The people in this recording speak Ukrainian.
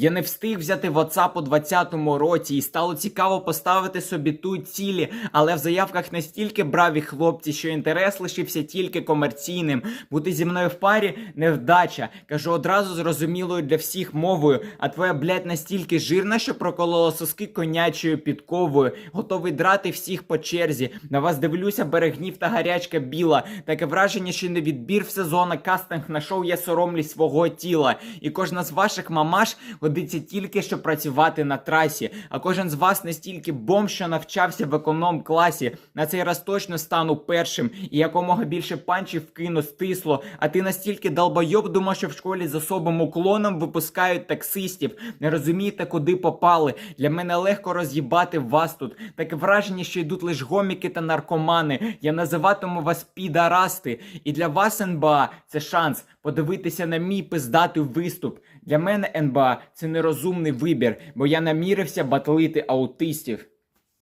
Я не встиг взяти WhatsApp у 20-му році і стало цікаво поставити собі тут цілі, але в заявках настільки браві хлопці, що інтерес лишився тільки комерційним. Бути зі мною в парі невдача. Кажу одразу зрозумілою для всіх мовою, а твоя блядь, настільки жирна, що проколола соски конячою підковою. Готовий драти всіх по черзі. На вас дивлюся, берегнів та гарячка біла. Таке враження, що не відбір в сезон, а кастинг на шоу я соромлюсь свого тіла. І кожна з ваших мамаш годиться тільки щоб працювати на трасі. А кожен з вас настільки бомб, що навчався в економ класі. На цей раз точно стану першим і якомога більше панчів вкину стисло. А ти настільки долбойоб думав, що в школі з особим уклоном випускають таксистів. Не розумієте, куди попали. Для мене легко роз'їбати вас тут. Таке враження, що йдуть лише гоміки та наркомани. Я називатиму вас підарасти. І для вас НБА це шанс подивитися на мій пиздатий виступ. Для мене НБА це нерозумний вибір, бо я намірився батлити аутистів.